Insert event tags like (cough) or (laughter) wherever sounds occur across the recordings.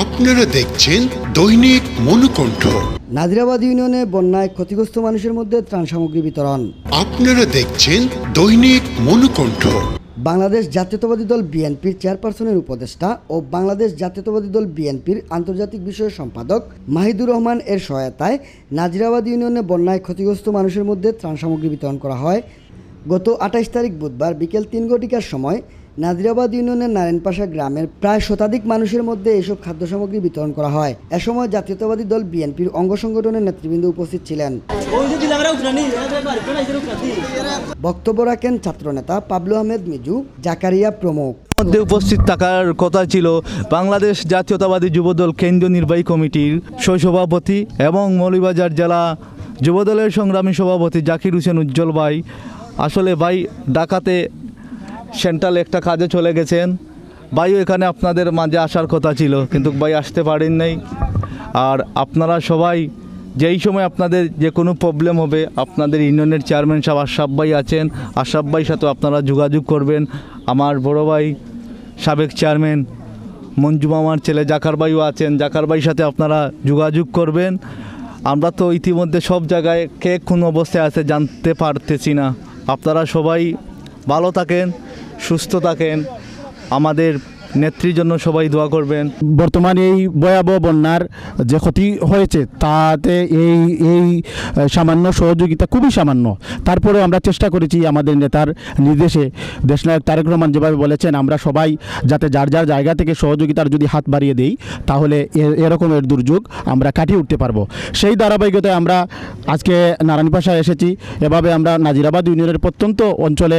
আপনারা দেখছেন দৈনিক মনুকণ্ঠ। নাজিরাবাদ ইউনিয়নে বন্যায় ক্ষতিগ্রস্ত মানুষের মধ্যে ত্রাণ সামগ্রী বিতরণ। আপনারা দেখছেন দৈনিক মনুকণ্ঠ। বাংলাদেশ জাতীয়তাবাদী দল বিএনপির চেয়ারপারসনের উপদেষ্টা ও বাংলাদেশ জাতীয়তাবাদী দল বিএনপির আন্তর্জাতিক বিষয়ের সম্পাদক মাহিদুর রহমান এর সহায়তায় নাজিরাবাদ ইউনিয়নে বন্যায় ক্ষতিগ্রস্ত মানুষের মধ্যে ত্রাণ সামগ্রী বিতরণ করা হয়। গত আঠাইশ তারিখ বুধবার বিকেল তিন ঘটিকার সময় নাজিরাবাদ ইউনিয়নের নারায়ণপাশা গ্রামের প্রায় শতাধিক মানুষের মধ্যে এসব খাদ্য সামগ্রী বিতরণ করা হয়। এ সময় জাতীয়তাবাদী দল বিএনপির অঙ্গ সংগঠনের নেতৃবৃন্দ উপস্থিত ছিলেন। বক্তব্য রাখেন ছাত্রনেতা পাবলু আহমেদ মিজু, জাকারিয়া প্রমুখ। মধ্যে উপস্থিত থাকার কথা ছিল বাংলাদেশ জাতীয়তাবাদী যুবদল কেন্দ্রীয় নির্বাহী কমিটির সহসভাপতি এবং মৌলিবাজার জেলা যুবদলের সংগ্রামী সভাপতি জাকির হোসেন উজ্জ্বল ভাই। আসলে ভাই, ঢাকাতে সেন্ট্রাল একটা কাজে চলে গেছেন। ভাইও এখানে আপনাদের মাঝে আসার কথা ছিল, কিন্তু ভাই আসতে পারেন নাই। আর আপনারা সবাই, যেই সময় আপনাদের যে কোনো প্রবলেম হবে, আপনাদের ইউনিয়নের চেয়ারম্যান সাহেব, আশরাফ ভাই আছেন, আশরাফ ভাইয়ের সাথে আপনারা যোগাযোগ করবেন। আমার বড় ভাই, সাবেক চেয়ারম্যান মঞ্জু মামার ছেলে জাকার ভাইও আছেন, জাকার ভাইয়ের সাথে আপনারা যোগাযোগ করবেন। আমরা তো ইতিমধ্যে সব জায়গায় কে কোন অবস্থায় আছে জানতে পারতেছি না। আপনারা সবাই ভালো থাকেন। সুস্থ থাকেন আমাদের নেত্রীর জন্য সবাই দোয়া করবেন। বর্তমানে এই ভয়াবহ বন্যার যে ক্ষতি হয়েছে, তাতে এই এই সামান্য সহযোগিতা খুবই সামান্য। তারপরে আমরা চেষ্টা করেছি আমাদের নেতার নির্দেশে। দেশনায়ক তারেক রহমান যেভাবে বলেছেন, আমরা সবাই যাতে যার যার জায়গা থেকে সহযোগিতার যদি হাত বাড়িয়ে দেই, তাহলে এরকমের দুর্যোগ আমরা কাটিয়ে উঠতে পারব। সেই ধারাবাহিকতায় আমরা আজকে নারায়ণপাশায় এসেছি। এভাবে আমরা নাজিরাবাদ ইউনিয়নের প্রত্যন্ত অঞ্চলে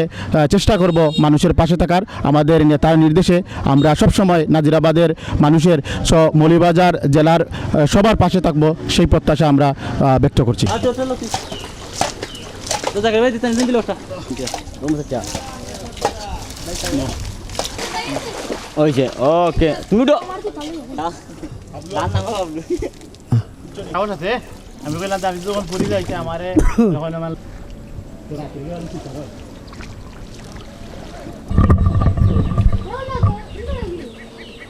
চেষ্টা করব মানুষের পাশে থাকার। আমাদের নেতার নির্দেশে আমরা সবসময় নাজিরাবাদের মানুষের স মৌলিবাজার জেলার সবার পাশে থাকব সেই প্রত্যাশা আমরা ব্যক্ত করছি। ওইছে ওকে তুমি আমার আমি বললাম দাবি যখন পড়ে যাইছে আমারে (coughs) যখন আমার আর আপনারা লাগি যাওয়া লাগে করবা হল দিকে রাস্তা চাইলাম নেই আশা কথা করো বাদ আসা দিকে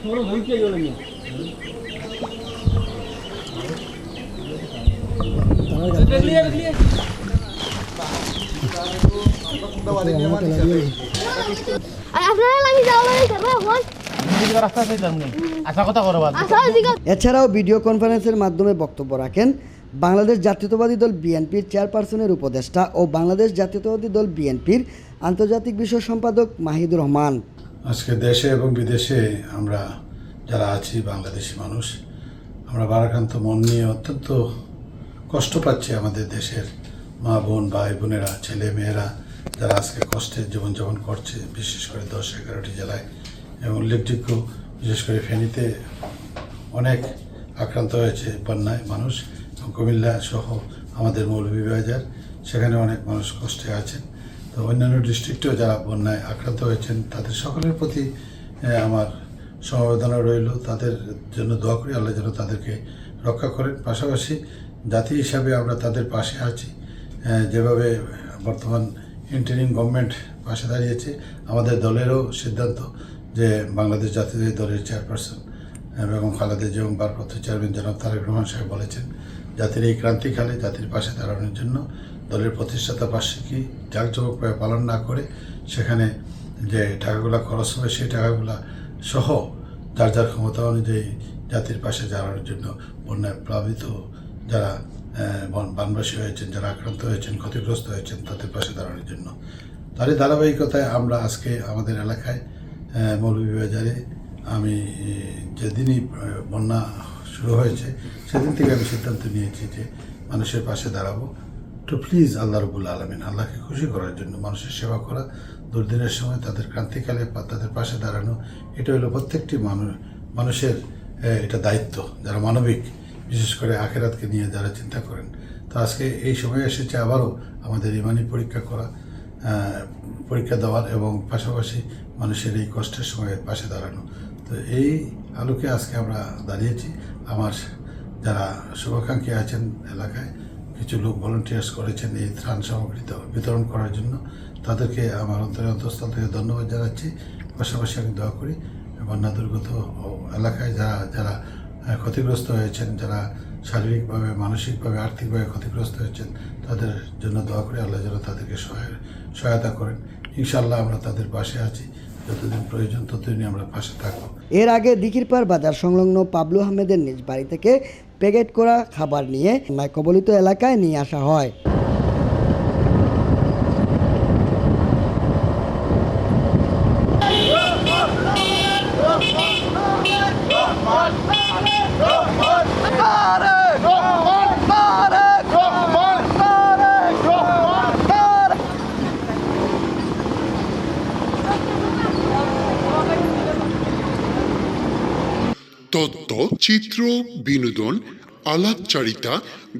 এছাড়াও ভিডিও কনফারেন্সের মাধ্যমে বক্তব্য রাখেন বাংলাদেশ জাতীয়তাবাদী দল বিএনপির চেয়ারপারসনের উপদেষ্টা ও বাংলাদেশ জাতীয়তাবাদী দল বিএনপির আন্তর্জাতিক বিষয় সম্পাদক মাহিদুর রহমান। আজকে দেশে এবং বিদেশে আমরা যারা আছি, বাংলাদেশি মানুষ, আমরা বারাক্রান্ত মন নিয়ে অত্যন্ত কষ্ট পাচ্ছি আমাদের দেশের মা বোন, ভাই বোনেরা, ছেলে মেয়েরা যারা আজকে কষ্টে জীবনযাপন করছে, বিশেষ করে দশ এগারোটি জেলায়। এবং উল্লেখযোগ্য, বিশেষ করে ফেনীতে অনেক আক্রান্ত হয়েছে বন্যায় মানুষ। কুমিল্লা সহ আমাদের মৌলভীবাজার, সেখানে অনেক মানুষ কষ্টে আছেন। অন্যান্য ডিস্ট্রিক্টেও যারা বন্যায় আক্রান্ত হয়েছেন, তাদের সকলের প্রতি আমার সমবেদনা রইল। তাদের জন্য দোয়া করি, আল্লাহ যেন তাদেরকে রক্ষা করেন। পাশাপাশি জাতি হিসাবে আমরা তাদের পাশে আছি। যেভাবে বর্তমান ইন্টারিম গভর্নমেন্ট পাশে দাঁড়িয়েছে, আমাদের দলেরও সিদ্ধান্ত যে বাংলাদেশ জাতীয় দলের চেয়ারপারসন এবং খালেদা জিয়া এবং ভারপ্রাপ্ত চেয়ারম্যান জনাব তারেক রহমান সাহেব বলেছেন। জাতির এই ক্রান্তিকালে জাতির পাশে দাঁড়ানোর জন্য দলের প্রতিষ্ঠাতা বার্ষিকী জাঁকজমকভাবে পালন না করে সেখানে যে টাকাগুলো খরচ হবে সেই টাকাগুলো সহ যার যার ক্ষমতা অনুযায়ী জাতির পাশে দাঁড়ানোর জন্য বন্যায় প্লাবিত যারা বানবাসী হয়েছেন, যারা আক্রান্ত হয়েছেন, ক্ষতিগ্রস্ত হয়েছেন, তাদের পাশে দাঁড়ানোর জন্য। তারই ধারাবাহিকতায় আমরা আজকে আমাদের এলাকায় মৌলভীবাজারে আমি যেদিনই বন্যা শুরু হয়েছে, সেদিন থেকে আমি সিদ্ধান্ত নিয়েছি যে মানুষের পাশে দাঁড়াবো। তো প্লিজ আল্লাহ রবুল্লা আলমিন আল্লাহকে খুশি করার জন্য, মানুষের সেবা করা, দুর্দিনের সময় তাদের ক্রান্তিকালে তাদের পাশে দাঁড়ানো, এটা হলো প্রত্যেকটি মানুষ মানুষের এটা দায়িত্ব, যারা মানবিক, বিশেষ করে আখেরাতকে নিয়ে যারা চিন্তা করেন। তো আজকে এই সময় এসেছে আবারও আমাদের ইমানি পরীক্ষা করা পরীক্ষা দেওয়ার এবং পাশাপাশি মানুষের এই কষ্টের সময় পাশে দাঁড়ানো। তো এই আলোকে আজকে আমরা দাঁড়িয়েছি। আমার যারা শুভাকাঙ্ক্ষী আছেন এলাকায়, কিছু লোক ভলেন্টিয়ার্স করেছেন এই ত্রাণ সামগ্রী বিতরণ করার জন্য, তাদেরকে আমার অন্তরে অন্তঃস্থল থেকে ধন্যবাদ জানাচ্ছি। পাশাপাশি আমি দোয়া করি বন্যা দুর্গত এলাকায় যারা যারা ক্ষতিগ্রস্ত হয়েছেন, যারা শারীরিকভাবে, মানসিকভাবে, আর্থিকভাবে ক্ষতিগ্রস্ত হয়েছেন, তাদের জন্য দোয়া করে। আল্লাহ যেন তাদেরকে সহায়, সহায়তা করেন। ইনশাল্লাহ আমরা তাদের পাশে আছি। এর আগে দিকিরপার বাজার সংলগ্ন পাবলু আহমেদের নিজ বাড়ি থেকে প্যাকেট করা খাবার নিয়ে কবলিত এলাকায় নিয়ে আসা হয়। তত্ত্ব, চিত্র, বিনোদন, আলাপচারিতা,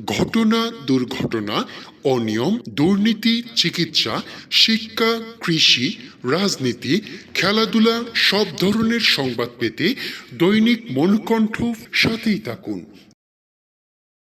ঘটনা, দুর্ঘটনা, অনিয়ম, দুর্নীতি, চিকিৎসা, শিক্ষা, কৃষি, রাজনীতি, খেলাধুলা, সব ধরনের সংবাদ পেতে দৈনিক মনকণ্ঠ সাথেই থাকুন।